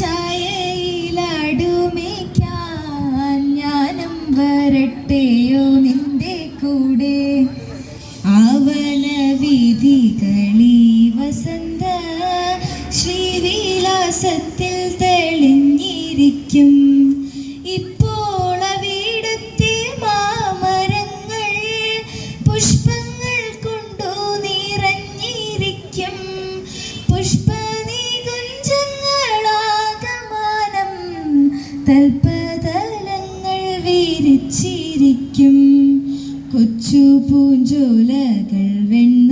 ഛായയിലാടുമേക്കാൻ ഞാനും വരട്ടെയോ നിന്റെ കൂടെ? അവന വസന്ത ശ്രീവിലാസത്തിൽ തെളിഞ്ഞിരിക്കും. കൊച്ചു പൂഞ്ചോലകൾ വെണ്ണ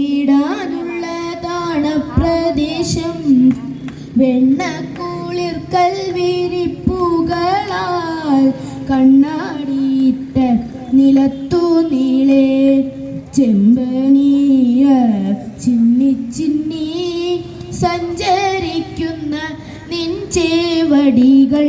നീടാനുള്ള താണപ്രദേശം. വെണ്ണക്കൂളിർ കൽവിരിപ്പുകളാൽ കണ്ണാടിയിട്ട നിലത്തു നീളേ. ചെമ്പനീയ ചിന്നി ചിന്നി സഞ്ചരിക്കുന്ന നിൻ ചേവടികൾ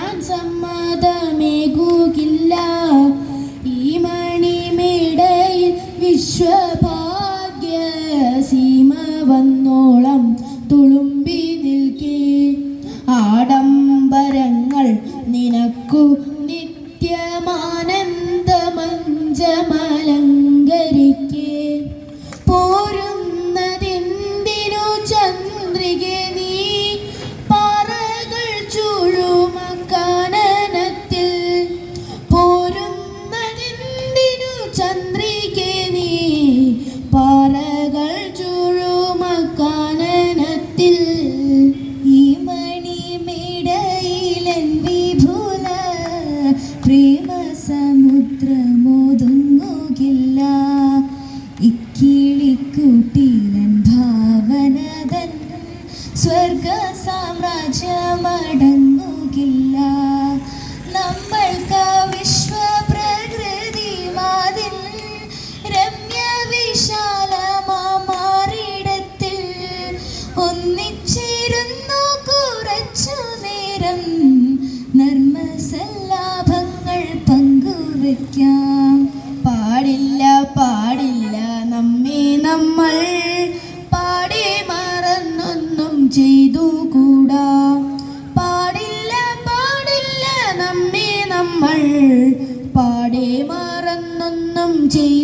ഞാൻ സമ്മതമേകുക പഠിക്കാം പാടില്ല പാടില്ല. നമ്മെ നമ്മൾ പാടി മറന്നൊന്നും ചെയ്തു കൂടാ. പാടില്ല പാടില്ല. നമ്മെ നമ്മൾ പാടി മറന്നൊന്നും ചെയ്തു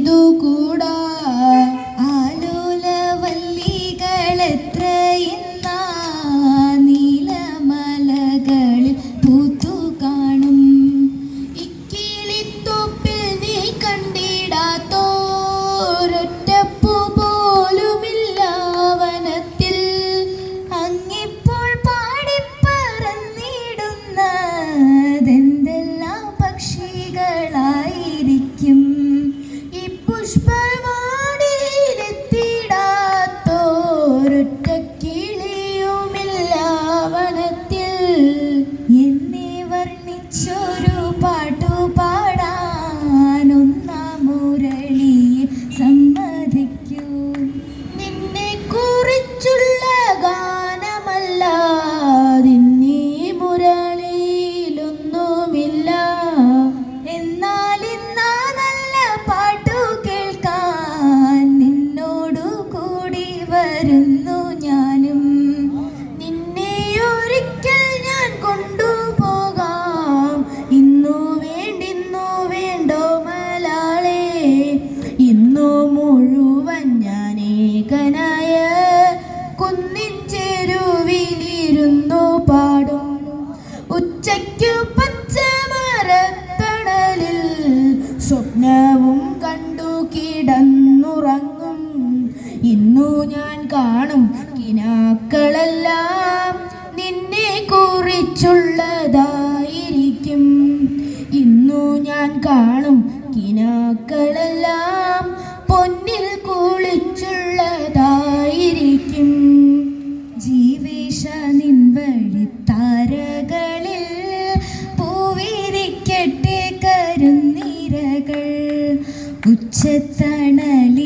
കാണും കിനാക്കളെല്ലാം നിന്നെ കുറിച്ചുള്ളതായിരിക്കും. ഇന്നു ഞാൻ കാണും കിനാക്കളെല്ലാം പൊന്നിൽ കുളിച്ചുള്ളതായിരിക്കും. ജീവിഷ നിൻ വഴി താരകളിൽ പൂവിരിക്കട്ടെ കരുന്നിരകൾ ഉച്ചത്തണലി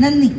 നന്ദി.